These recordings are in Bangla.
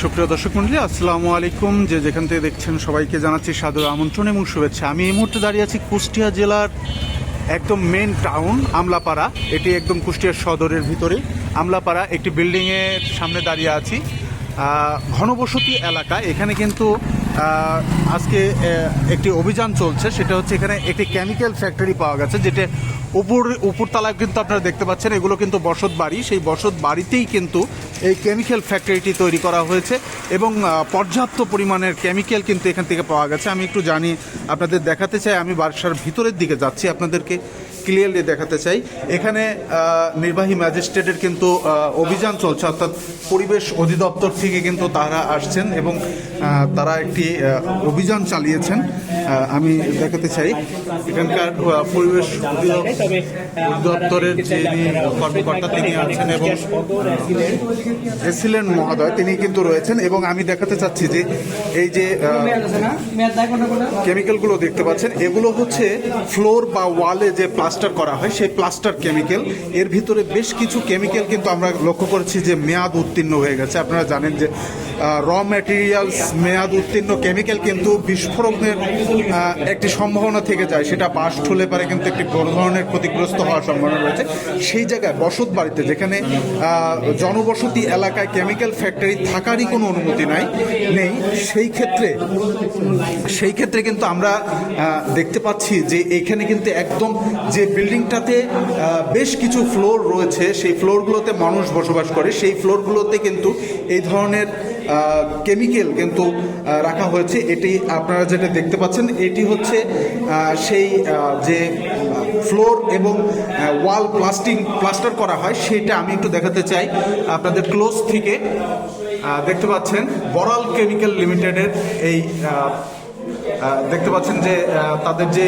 সুপ্রিয় দর্শক মন্ডলী, আসসালামু আলাইকুম। যে যেখান থেকে দেখছেন সবাইকে জানাচ্ছি সাদর আমন্ত্রণ এবং শুভেচ্ছা। আমি এই মুহূর্তে দাঁড়িয়ে আছি কুষ্টিয়া জেলার একদম মেন টাউন আমলাপাড়া। এটি একদম কুষ্টিয়ার সদরের ভিতরে। আমলাপাড়া একটি বিল্ডিংয়ের সামনে দাঁড়িয়ে আছি। ঘনবসতি এলাকা। এখানে কিন্তু আজকে একটি অভিযান চলছে, সেটা হচ্ছে এখানে একটি কেমিক্যাল ফ্যাক্টরি পাওয়া গেছে, যেটা উপর, উপরতলায় কিন্তু আপনারা দেখতে পাচ্ছেন, এগুলো কিন্তু বসত বাড়ি, সেই বসত বাড়িতেই কিন্তু এই কেমিক্যাল ফ্যাক্টরিটি তৈরি করা হয়েছে এবং পর্যাপ্ত পরিমাণের কেমিক্যাল কিন্তু এখান থেকে পাওয়া গেছে। আমি একটু জানি, আপনাদের দেখাতে চাই, আমি বাসার ভিতরের দিকে যাচ্ছি, আপনাদেরকে ক্লিয়ারলি দেখাতে চাই। এখানে নির্বাহী ম্যাজিস্ট্রেটের কিন্তু অভিযান চলছে, অর্থাৎ পরিবেশ অধিদপ্তর থেকে কিন্তু তারা আসছেন এবং তারা একটি অভিযান চালিয়েছেন। আমি দেখাতে চাই, এখানকার পরিবেশ অধিদপ্তর অধিদপ্তরের যিনি কর্মকর্তা, তিনি আছেন এবং এসিলেন মহোদয়, তিনি কিন্তু রয়েছেন এবং আমি দেখাতে চাচ্ছি যে এই যে কেমিক্যালগুলো দেখতে পাচ্ছেন, এগুলো হচ্ছে ফ্লোর বা ওয়ালে যে প্লাস্টার করা হয়, সেই প্লাস্টার কেমিক্যাল। এর ভিতরে বেশ কিছু কেমিক্যাল কিন্তু আমরা লক্ষ্য করেছি যে মেয়াদ উত্তীর্ণ হয়ে গেছে। আপনারা জানেন যে র ম্যাটেরিয়ালস মেয়াদ উত্তীর্ণ কেমিক্যাল কিন্তু বিস্ফোরণের একটি সম্ভাবনা থেকে যায়। সেটা বাস্ট হলে পারে, কিন্তু একটি বড় ধরনের ক্ষতিগ্রস্ত হওয়ার সম্ভাবনা রয়েছে। সেই জায়গায় বসত বাড়িতে, যেখানে জনবসতি এলাকায় কেমিক্যাল ফ্যাক্টরি থাকারই কোনো অনুমতি নাই, নেই। সেই ক্ষেত্রে সেই ক্ষেত্রে কিন্তু আমরা দেখতে পাচ্ছি যে এখানে কিন্তু একদম যে বিল্ডিংটাতে বেশ কিছু ফ্লোর রয়েছে, সেই ফ্লোরগুলোতে মানুষ বসবাস করে। সেই ফ্লোরগুলোতে কিন্তু এই ধরনের কেমিক্যাল কিন্তু রাখা হয়েছে। এটি আপনারা যেটা দেখতে পাচ্ছেন, এটি হচ্ছে সেই যে ফ্লোর এবং ওয়াল প্লাস্টিং প্লাস্টার করা হয়, সেটা আমি একটু দেখাতে চাই। আপনাদের ক্লোজ থেকে দেখতে পাচ্ছেন, বরাল কেমিক্যাল লিমিটেডের এই দেখতে পাচ্ছেন যে তাদের যে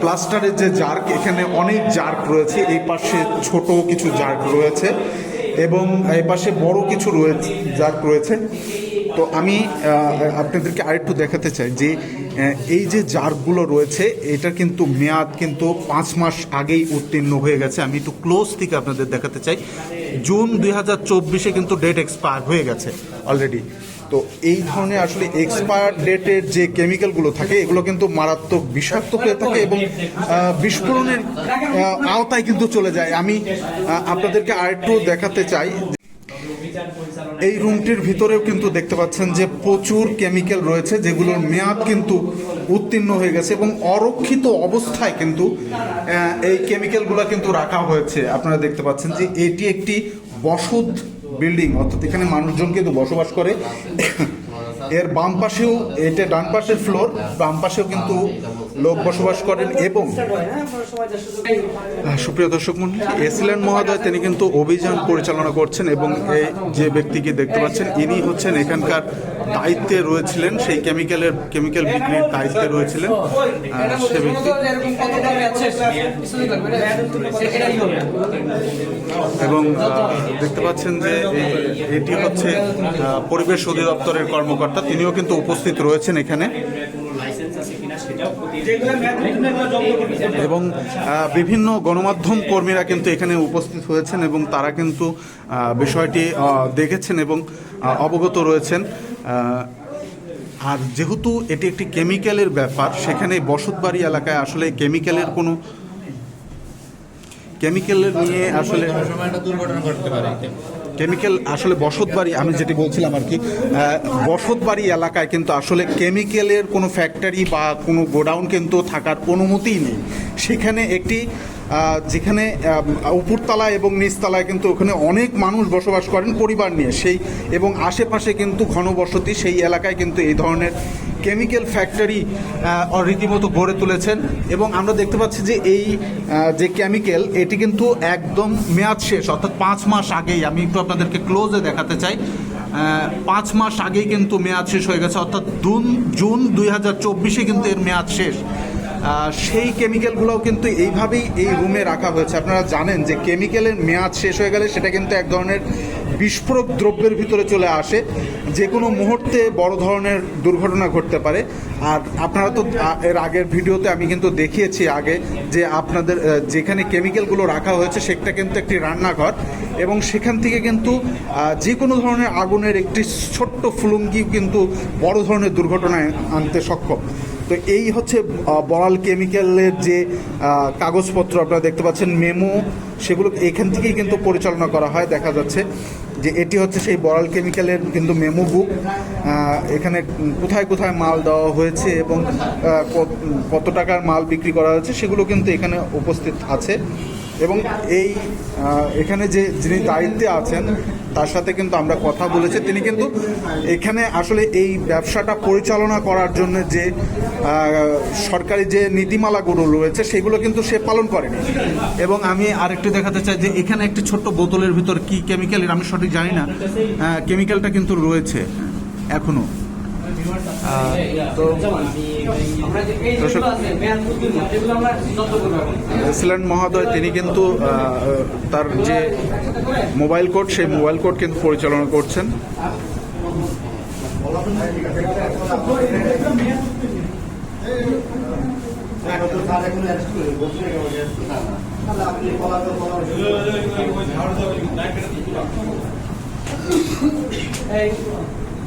প্লাস্টারের যে জার্ক, এখানে অনেক জার্ক রয়েছে। এই পাশে ছোট কিছু জার্ক রয়েছে। এবং এই পাশে বড় কিছু রয়েছে, যার রয়েছে। তো আমি আপনাদেরকে আরেকটু দেখাতে চাই যে এই যে জারগুলো রয়েছে এটা কিন্তু মেয়াদ কিন্তু পাঁচ মাস আগেই উত্তীর্ণ হয়ে গেছে। আমি একটু ক্লোজ থেকে আপনাদের দেখাতে চাই। জুন দুই হাজার চব্বিশে কিন্তু ডেট এক্সপায়ার হয়ে গেছে অলরেডি। তো এই ধরনের আসলে এক্সপায়ার ডেটের যে কেমিক্যালগুলো থাকে, এগুলো কিন্তু মারাত্মক বিষাক্ত হয়ে থাকে এবং বিস্ফোরণের আওতায় কিন্তু চলে যায়। আমি আপনাদেরকে আরেকটু দেখাতে চাই। এই রুমটির ভিতরেও কিন্তু দেখতে পাচ্ছেন যে প্রচুর কেমিক্যাল রয়েছে, যেগুলোর মেয়াদ কিন্তু উত্তীর্ণ হয়ে গেছে এবং অরক্ষিত অবস্থায় কিন্তু এই কেমিক্যালগুলো কিন্তু রাখা হয়েছে। আপনারা দেখতে পাচ্ছেন যে এটি একটি বসত বিল্ডিং অর্থাৎ এখানে মানুষজন কিন্তু বসবাস করে। এর বাম পাশেও, এটা ডান পাশের ফ্লোর বাম পাশেও কিন্তু লোক বসবাস করেন এবং সুপ্রিয় দর্শক মন্ডলী, এসিলেন মহোদয়, তিনি কিন্তু অভিযান পরিচালনা করছেন এবং এই যে ব্যক্তিকে দেখতে পাচ্ছেন, ইনি হচ্ছেন এখানকার দায়িত্বে রয়েছিলেন, সেই কেমিক্যালের, কেমিক্যাল বিক্রির দায়িত্বে রয়েছিলেন। সে ব্যক্তি এবং দেখতে পাচ্ছেন যে এটি হচ্ছে পরিবেশ অধিদপ্তরের কর্মকর্তা, তিনিও কিন্তু উপস্থিত রয়েছেন এখানে। এবং বিভিন্ন গণমাধ্যম কর্মীরা কিন্তু এখানে উপস্থিত হয়েছেন এবং তারা কিন্তু বিষয়টি দেখেছেন এবং অবগত রয়েছেন। আর যেহেতু এটি একটি কেমিক্যালের ব্যাপার, সেখানে বসতবাড়ি এলাকায় আসলে কেমিক্যালের কোনো কেমিক্যালের নিয়ে আসলে কেমিক্যাল আসলে বসতবাড়ি, আমি যেটি বলছিলাম আর কি বসত বসতবাড়ি এলাকায় কিন্তু আসলে কেমিক্যালের কোনো ফ্যাক্টরি বা কোনো গোডাউন কিন্তু থাকার অনুমতিই নেই। সেখানে একটি যেখানে উপরতলা এবং নিচতলায় কিন্তু ওখানে অনেক মানুষ বসবাস করেন পরিবার নিয়ে। সেই, এবং আশেপাশে কিন্তু ঘনবসতি, সেই এলাকায় কিন্তু এই ধরনের কেমিক্যাল ফ্যাক্টরি রীতিমতো গড়ে তুলেছেন। এবং আমরা দেখতে পাচ্ছি যে এই যে কেমিক্যাল, এটি কিন্তু একদম মেয়াদ শেষ, অর্থাৎ পাঁচ মাস আগেই। আমি একটু আপনাদেরকে ক্লোজে দেখাতে চাই। পাঁচ মাস আগেই কিন্তু মেয়াদ শেষ হয়ে গেছে, অর্থাৎ জুন জুন দুই হাজার চব্বিশে কিন্তু এর মেয়াদ শেষ। সেই কেমিক্যালগুলোও কিন্তু এইভাবেই এই রুমে রাখা হয়েছে। আপনারা জানেন যে কেমিক্যালের মেয়াদ শেষ হয়ে গেলে সেটা কিন্তু এক ধরনের বিস্ফোরক দ্রব্যের ভিতরে চলে আসে। যে কোনো মুহূর্তে বড় ধরনের দুর্ঘটনা ঘটতে পারে। আর আপনারা তো এর আগের ভিডিওতে আমি কিন্তু দেখিয়েছি আগে যে আপনাদের যেখানে কেমিক্যালগুলো রাখা হয়েছে সেটা কিন্তু একটি রান্নাঘর। এবং সেখান থেকে কিন্তু যে কোনো ধরনের আগুনের একটি ছোট্ট ফুলুঙ্গি কিন্তু বড় ধরনের দুর্ঘটনায় আনতে সক্ষম। তো এই হচ্ছে বড়াল কেমিক্যালের যে কাগজপত্র আপনারা দেখতে পাচ্ছেন, মেমো, সেগুলো এখান থেকেই কিন্তু পরিচালনা করা হয়, দেখা যাচ্ছে যে এটি হচ্ছে সেই বড়াল কেমিক্যালের কিন্তু মেমো বুক। এখানে কোথায় কোথায় মাল দেওয়া হয়েছে এবং কত টাকার মাল বিক্রি করা হয়েছে, সেগুলো কিন্তু এখানে উপস্থিত আছে। এবং এই এখানে যে যিনি দায়িত্বে আছেন তার সাথে কিন্তু আমরা কথা বলেছি। তিনি কিন্তু এখানে আসলে এই ব্যবসাটা পরিচালনা করার জন্য যে সরকারি যে নীতিমালাগুলো রয়েছে, সেগুলো কিন্তু সে পালন করেনি। এবং আমি আরেকটু দেখাতে চাই যে, এখানে একটি ছোট্ট বোতলের ভিতর কি কেমিক্যাল আমি সঠিক জানি না। কেমিক্যালটা কিন্তু রয়েছে এখনও। তো এক্সিলেন্ট মহোদয়, তিনি কিন্তু তার যে মোবাইল কোড, সেই মোবাইল কোড কিন্তু পরিচালনা করছেন।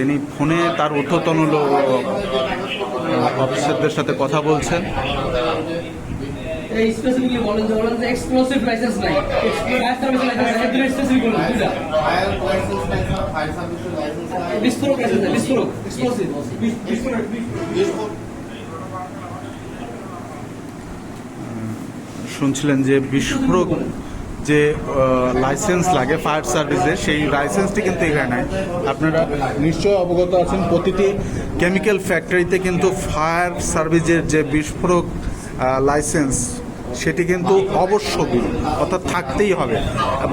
তিনি ফোনে তার ঊর্ধ্বতন অফিসারদের সাথে কথা বলছেন। স্পেসিফিকলি বলেন যে বলেন যে এক্সপ্লোসিভ লাইসেন্স নাই। ফায়ার সার্ভিস লাইসেন্স নাই দুটো স্পেসিফিক বলেন দুটা বিস্ফোরক লাইসেন্স নাই বিস্ফোরক এক্সপ্লোসিভ বিস্ফোরক শুনছিলেন যে বিস্ফোরক যে লাইসেন্স লাগে ফায়ার সার্ভিসে সেই লাইসেন্সটি কিন্তু এখানে নাই। আপনারা নিশ্চয় অবগত আছেন, প্রতিটি কেমিক্যাল ফ্যাক্টরিতে কিন্তু ফায়ার সার্ভিসের যে বিস্ফোরক লাইসেন্স সেটি কিন্তু অবশ্যই, অর্থাৎ থাকতেই হবে,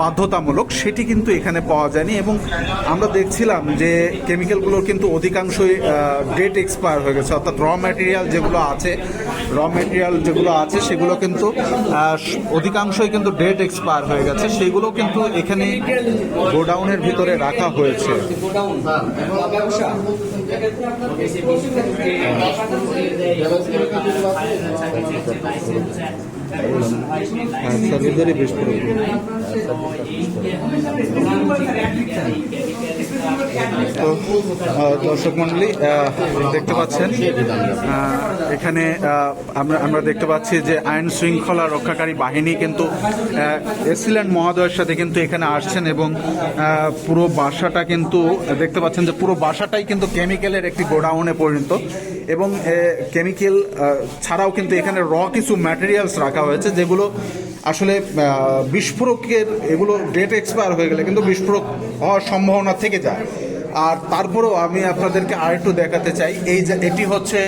বাধ্যতামূলক, সেটি কিন্তু এখানে পাওয়া যায়নি এবং আমরা দেখছিলাম যে কেমিক্যালগুলোর কিন্তু অধিকাংশই ডেট এক্সপায়ার হয়ে গেছে, অর্থাৎ র ম্যাটেরিয়াল যেগুলো আছে র মেটেরিয়াল যেগুলো আছে, সেগুলো কিন্তু অধিকাংশই কিন্তু ডেট এক্সপায়ার হয়ে গেছে। সেগুলো কিন্তু এখানে গোডাউনের ভিতরে রাখা হয়েছে। গোডাউন ব্যবসা দর্শক মন্ডলী দেখতে পাচ্ছেন এখানে আমরা আমরা দেখতে পাচ্ছি যে আইন শৃঙ্খলা রক্ষাকারী বাহিনী কিন্তু এসিল্যান্ড মহোদয়ের সাথে কিন্তু এখানে আসছেন এবং পুরো বাসাটা কিন্তু, দেখতে পাচ্ছেন যে পুরো বাসাটাই কিন্তু কেমিক্যালের একটি গোডাউনে পরিণত এবং কেমিক্যাল ছাড়াও কিন্তু এখানে র কিছু ম্যাটেরিয়ালস রাখা হয়েছে যেগুলো আসলে বিস্ফোরকের এগুলো ডেট এক্সপায়ার হয়ে গেলে কিন্তু বিস্ফোরক হওয়ার সম্ভাবনা থেকে যায়। আর তারপরেও আমি আপনাদেরকে আরেকটু দেখাতে চাই, এই যে এটি হচ্ছে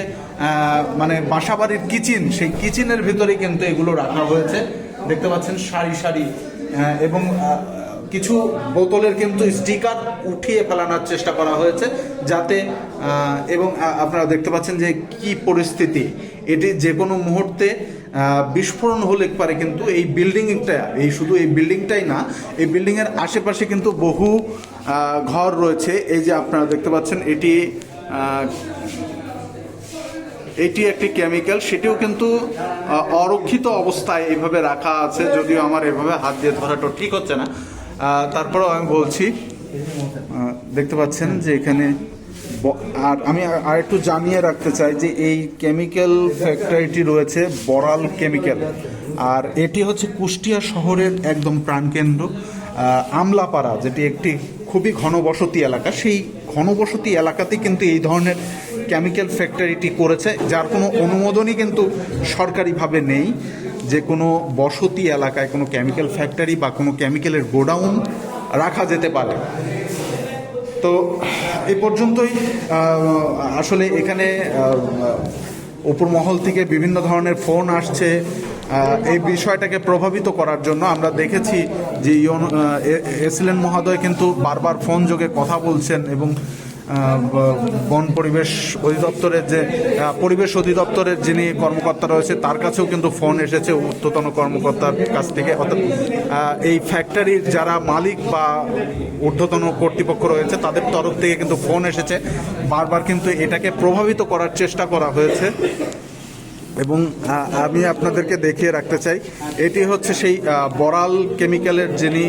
মানে বাসাবাড়ির কিচেন, সেই কিচেনের ভিতরেই কিন্তু এগুলো রাখা হয়েছে। দেখতে পাচ্ছেন সারি সারি এবং কিছু বোতলের কিন্তু স্টিকার উঠিয়ে ফেলানোর চেষ্টা করা হয়েছে যাতে এবং আপনারা দেখতে পাচ্ছেন যে কি পরিস্থিতি। এটি যে কোনো মুহূর্তে বিস্ফোরণ হলে পারে কিন্তু এই বিল্ডিংটা এই শুধু এই বিল্ডিংটাই না, এই বিল্ডিংয়ের আশেপাশে কিন্তু বহু ঘর রয়েছে। এই যে আপনারা দেখতে পাচ্ছেন, এটি এটি একটি কেমিক্যাল সেটিও কিন্তু অরক্ষিত অবস্থায় এইভাবে রাখা আছে, যদিও আমার এভাবে হাত দিয়ে ধরাটা ঠিক হচ্ছে না। তারপরেও আমি বলছি দেখতে পাচ্ছেন যে এখানে আর আমি আর- একটু জানিয়ে রাখতে চাই যে এই কেমিক্যাল ফ্যাক্টরিটি রয়েছে বড়াল কেমিক্যাল। আর এটি হচ্ছে কুষ্টিয়া শহরের একদম প্রাণকেন্দ্র আমলাপাড়া, যেটি একটি খুবই ঘনবসতি এলাকা। সেই ঘনবসতি এলাকাতে কিন্তু এই ধরনের কেমিক্যাল ফ্যাক্টরিটি করেছে, যার কোনো অনুমোদনই কিন্তু সরকারিভাবে নেই। যে কোনো বসতি এলাকায় কোনো কেমিক্যাল ফ্যাক্টরি বা কোনো কেমিক্যালের গোডাউন রাখা যেতে পারে। তো এ পর্যন্তই আসলে এখানে উপর মহল থেকে বিভিন্ন ধরনের ফোন আসছে এই বিষয়টাকে প্রভাবিত করার জন্য আমরা দেখেছি যে এসিলেন মহোদয় কিন্তু বারবার ফোন যোগে কথা বলছেন এবং বন পরিবেশ অধিদপ্তরের যে পরিবেশ অধিদপ্তরের যিনি কর্মকর্তা রয়েছে, তার কাছেও কিন্তু ফোন এসেছে ঊর্ধ্বতন কর্মকর্তার কাছ থেকে। অর্থাৎ এই ফ্যাক্টরির যারা মালিক বা ঊর্ধ্বতন কর্তৃপক্ষ রয়েছে, তাদের তরফ থেকে কিন্তু ফোন এসেছে। বারবার কিন্তু এটাকে প্রভাবিত করার চেষ্টা করা হয়েছে। এবং আমি আপনাদেরকে দেখিয়ে রাখতে চাই, এটি হচ্ছে সেই বরাল কেমিক্যালের যিনি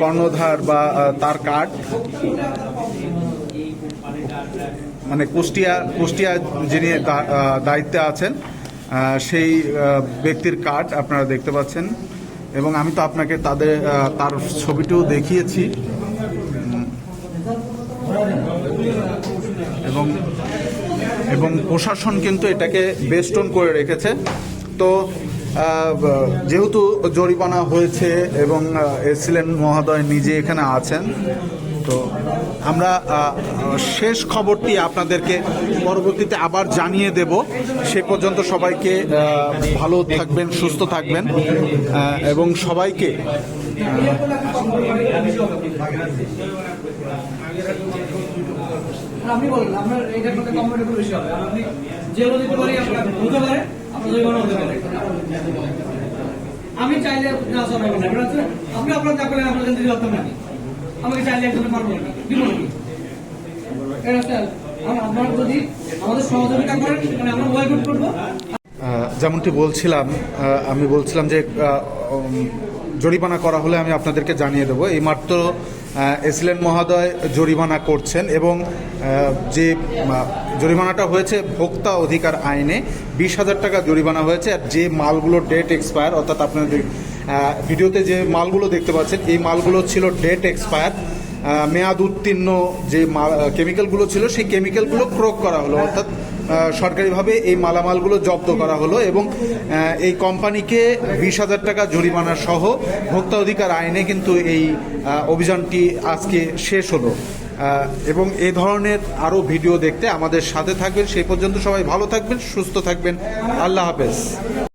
কর্ণধার বা তার কার্ড। মানে কুষ্টিয়া কুষ্টিয়া যিনি দায়িত্বে আছেন সেই ব্যক্তির কার্ড আপনারা দেখতে পাচ্ছেন। এবং আমি তো আপনাকে তাদের তার ছবিটিও দেখিয়েছি। এবং এবং প্রশাসন কিন্তু এটাকে বেস্টন করে রেখেছে। তো যেহেতু জরিমানা হয়েছে এবং এসিলেন মহোদয় নিজে এখানে আছেন তো আমরা শেষ খবরটি আপনাদেরকে পরবর্তীতে আবার জানিয়ে দেব। সে পর্যন্ত সবাইকে ভালো থাকবেন, সুস্থ থাকবেন এবং সবাইকে আপনার আপনার আপনার আমি চাইলে আপনি আপনার করলেন আপনার নাকি আমাকে চাইলে একজনে পারব নাকি? এটা হচ্ছে আপনারা যদি আমাদের সহযোগিতা করেন, সেখানে আমরা ওয়েলকাম করব। যেমনটি বলছিলাম আমি বলছিলাম যে জরিমানা করা হলে আমি আপনাদেরকে জানিয়ে দেবো। এইমাত্র এসিলেন মহোদয় জরিমানা করছেন এবং যে জরিমানাটা হয়েছে ভোক্তা অধিকার আইনে, বিশ হাজার টাকা জরিমানা হয়েছে আর যে মালগুলো ডেট এক্সপায়ার অর্থাৎ আপনাদের ভিডিওতে যে মালগুলো দেখতে পাচ্ছেন, এই মালগুলো ছিল ডেট এক্সপায়ার মেয়াদ উত্তীর্ণ যে কেমিক্যালগুলো ছিল, সেই কেমিক্যালগুলো প্রয়োগ করা হলো। অর্থাৎ সরকারিভাবে এই মালামালগুলো জব্দ করা হলো এবং এই কোম্পানিকে বিশ হাজার টাকা জরিমানা সহ ভোক্তা অধিকার আইনে কিন্তু এই অভিযানটি আজকে শেষ হলো। এবং এ ধরনের আরও ভিডিও দেখতে আমাদের সাথে থাকবেন। সেই পর্যন্ত সবাই ভালো থাকবেন, সুস্থ থাকবেন। আল্লাহ হাফেজ।